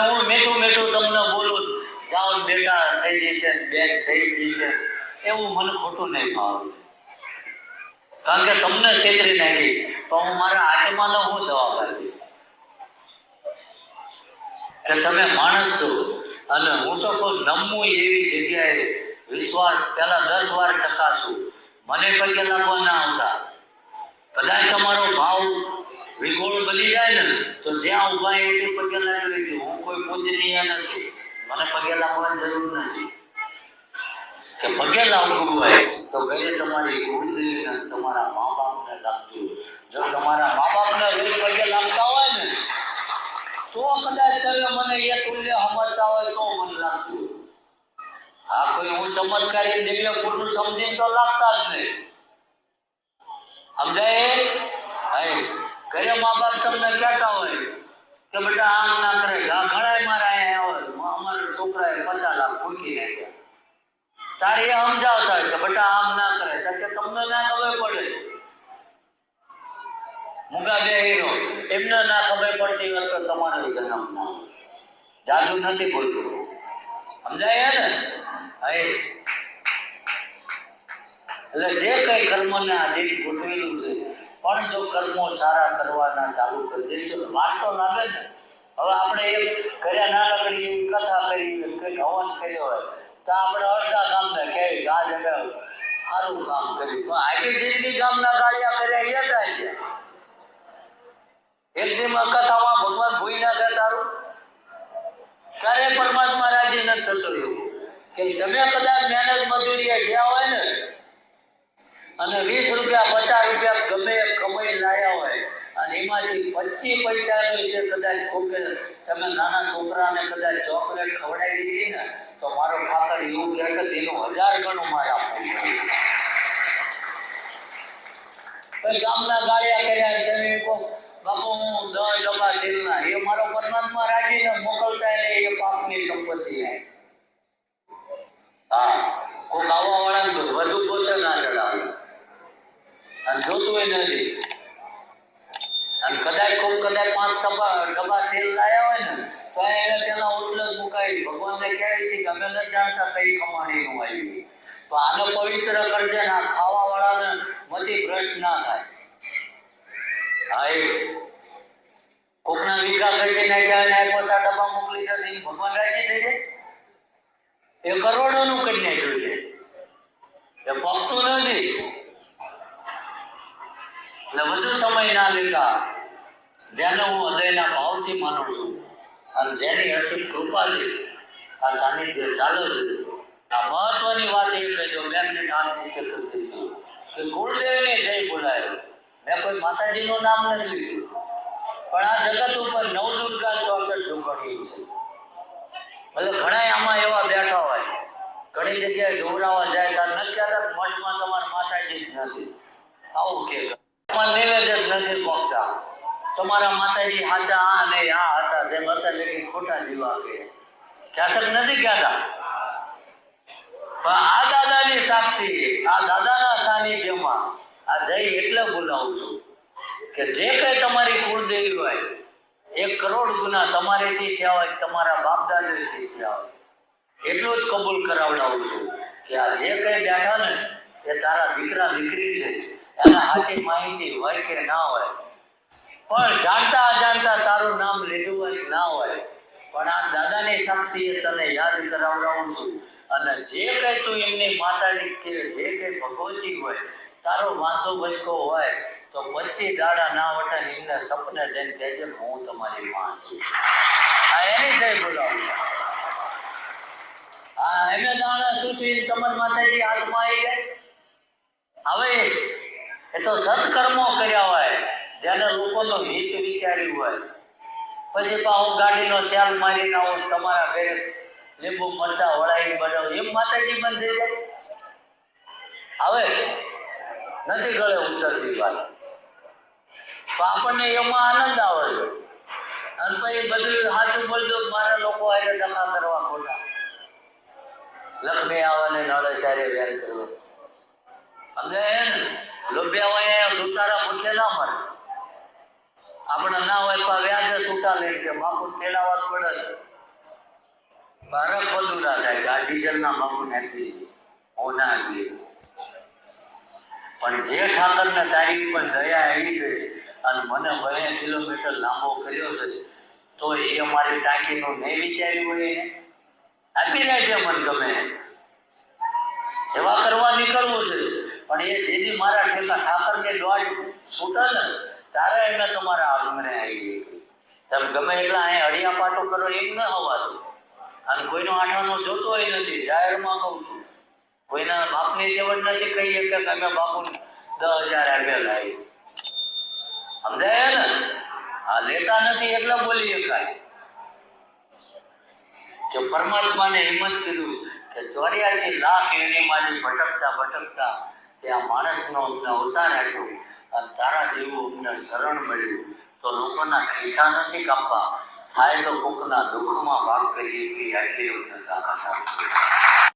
હું મીઠું મીઠું તમને બોલું જાઓ બેટા, થઈ જશે બેન, થઈ જશે. એવું મને ખોટું નહીં ભાવે કારણ કે તમને છેતરી નાખી. તો હું મારા આત્માનો હું જવાબ આપી? કે તમે માણસ છો. અને હું તો કોઈ નમવું એવી જગ્યાએ વિશ્વાસ પહેલા દસ વાર ચકાશું મને પગે લાગવા ના આવતા. કદાચ તમારો ભાવ વિગોળ બની જાય ને, તો જ્યાં ઊભા એટલે પગે લાગી લેજો. હું કોઈ પૂજનીય નથી મને પગે લાગવાની જરૂર નથી. કે પગે લાગવું હોય, તો ઘરે તમારી કુળદેવીને તમારા મા બાપને લાગજો. જો તમારા મા બાપને રોજ પગે લાગતા હોય ને, તો કદાચ તમે મને એ તુલ્ય સમજતા હોય તો મને લાગજો. આ કોઈ હું ચમત્કારી દિવ્ય પુરુષ સમજીને તો લાગતા જ નહીં. સમજાય? હાય ઘરે મા બાપ તમને કહેતા હોય કે બેટા આમ ના કરે ઘણા મારા અહીંયા હોય. અમારા છોકરાએ પચાસ લાખ ફૂંકી નાખ્યા. તારે એ સમજાવતા હોય કે બેટા આમ ના કરે. કે તમને ના ખબર પડે. મુગા બે હીરો એમને ના ખબર પડતી હોય તો તમારો જન્મ ના જાદુ નથી બોલતું. સમજાય ને? હવે એટલે જે કઈ કર્મને આધીન ગોઠવેલું છે પણ જો કર્મો સારા કરવાના ચાલુ કરી દઈશું વાર તો લાગે ને હવે આપણે એક કર્યા નાનકડી એવી કથા કરી હવન કર્યો હોય, તો આપણે અડધા કામને કહેવી કે આ જગ્યાએ સારું કામ કર્યું. આખી જિંદગી ગામના કાર્યા કર્યા એ થાય છે. એક દીમાં કથામાં ભગવાન ભૂઈ ના કરે તારું? ક્યારે પરમાત્મા રાજી નથી થતો એવું. કે તમે કદાચ મહેનત મજૂરી ગયા હોય ને અને વીસ રૂપિયા, પચાસ રૂપિયા ગમે કમાઈ લાયા હોય. અને એમાંથી પચીસ પૈસા જે કદાચ છોકરે તમે નાના છોકરાને કદાચ ચોકલેટ ખવડાવી દીધી ને, તો મારો ખાતર એવું કહેશે કે એનું હજાર ગણું મારે આપવું પછી ગામના ગાળિયા કર્યા તમે કહો બાપુ, હું દસ ડબ્બા તેલના. એ મારો પરમાત્મા રાખીને મોકલતા એને એ પાપની સંપત્તિ હે કોઈ આવવા વાળા વધુ પોતે ના ચડાવે. અને જોતું એ નથી. અને કદાચ કોઈ કદાચ પાંચ ડબ્બા ડબ્બા તેલ લાયા હોય ને, તો એને તેના ઓટલો જ મુકાય ભગવાનને કહેવાય છે કે અમે ન જાણતા કઈ કમાણીનું આવ્યું તો આને પવિત્ર કરજે ને આ ખાવા વાળાને મતી ભ્રષ્ટ ના થાય. હા, એ. કોકના વિકા કરી નાખ્યા ને પાછા ડબ્બા મોકલી દે ભગવાન રાજી થઈ જાય. એ કરોડોનું કરી નાખ્યું છે. એ પકતું નથી. એટલે વધુ સમય ના લેતા જેને હું હૃદયના ભાવથી માનું છું. અને જેની અસીમ કૃપાથી આ સાનિધ્ય ચાલે છે. આ મહત્વની વાત એ કહી દો બે મિનિટ હાથ નીચે કરી દઈશું કે કુળદેવને જય બોલાયો. મેં કોઈ માતાજીનું નામ નથી લીધું. પણ આ જગત ઉપર નવ દુર્ગા ચોસઠ ઝુંપડી છે. એટલે ઘણા આમાં એવા બેઠા હોય, ઘણી જગ્યાએ જોવડાવા જાય ત્યારે નથી મઠમાં તમારા માતાજી જ નથી. આવું કે તમારા નિવેદન નથી પહોંચતા. તમારા માતાજી સાચા આ ને આ હતા જેમ હતા લેકિન ખોટા જીવા કે ક્યાસક નથી કહેતા પણ આ દાદાની સાક્ષી, આ દાદાના સાનિધ્યમાં આ જય એટલે બોલાવું છું કે જે કઈ તમારી કુળદેવી હોય, એક કરોડ ગુના તમારેથી થયા હોય, તમારા બાપ દાદાથી થયા હોય, એટલું જ કબૂલ કરાવડાવું છું કે આ જે કઈ બેઠા ને, એ તારા દીકરા દીકરી છે. એના માહિતી હોય કે ના હોય પણ જાણતા અજાણતા તારું નામ લીધું હોય ના હોય પણ આ દાદાની સાક્ષીએ તને યાદ કરાવડાવું છું અને જે કઈ તું એમની માતાની કે જે કઈ ભગવતી હોય તારો વાંધો બચકો હોય તો પચી દાડા ના વટા એમના એમને સપને જઈને કહેજે હું તમારી માં છું આ એની જય બોલાવું હા એમે દાણા શું થયું તમારી માતાજી હાથમાં આવી જાય હવે એ તો સત્કર્મો કર્યા હોય, જેને લોકોનો હિત વિચાર્યું હોય. પછી પા હું ગાડીનો ચાલ મારીને હોય તમારા ઘરે લીંબુ મરચા વળાવી બનાવું. એમ માતાજી બંધ થઈ જાય. હવે નથી ગળે ઉતરતી વાત. તો આપણને એમાં આનંદ આવે છે. અને પછી બધું સાચું બોલજો, મારા લોકો આને ટકા કરવા ખોટા. લક્ષ્મી ને નળે સારી વ્યાન કરવો. સમજાય લોભ્યા હોય દુતારા ભૂખે ના મરે. આપણે ના હોય પા વ્યાજે છૂટા લઈ કે બાપુ તેડાવા જ પડે. ભારત બધું ના થાય કે આ ડીઝલના બાપુ નાખી હું ના આપી પણ જે ઠાકરને તારી ઉપર દયા આવી છે અને મને બે કિલોમીટર લાંબો કર્યો છે, તો એ અમારી ટાંકીનું નહીં વિચાર્યું હોય આપી રહ્યા છે મન ગમે. સેવા કરવા નીકળવું છે. પણ એ જેની મારા ઠાકર ઠાકરને દોડ છૂટા ને તારે એને તમારા આગમને આવી તમે ગમે એટલા અહીં અડિયા પાટો કરો એમ ન હવાતું. અને કોઈનો આઠાનો જોતો હોય નથી, જાહેરમાં કહું છું. કોઈના બાપની જેવડ નથી કહીએ કે તમે બાપુ દસ હજાર આપેલા એ. સમજાય ને? આ લેતા નથી એટલે બોલી શકાય. કે પરમાત્માને હિંમત કીધું કે ચોર્યાસી લાખ એની મારી ભટકતા ભટકતા ત્યાં માણસનો અમને અવતાર આપ્યો. અને તારા જેવું અમને શરણ મળ્યું. તો લોકોના ખિસ્સા નથી કાપવા. થાય તો કોકના દુઃખમાં ભાગ કરીએ એટલી આટલી અમને તાકાત આપી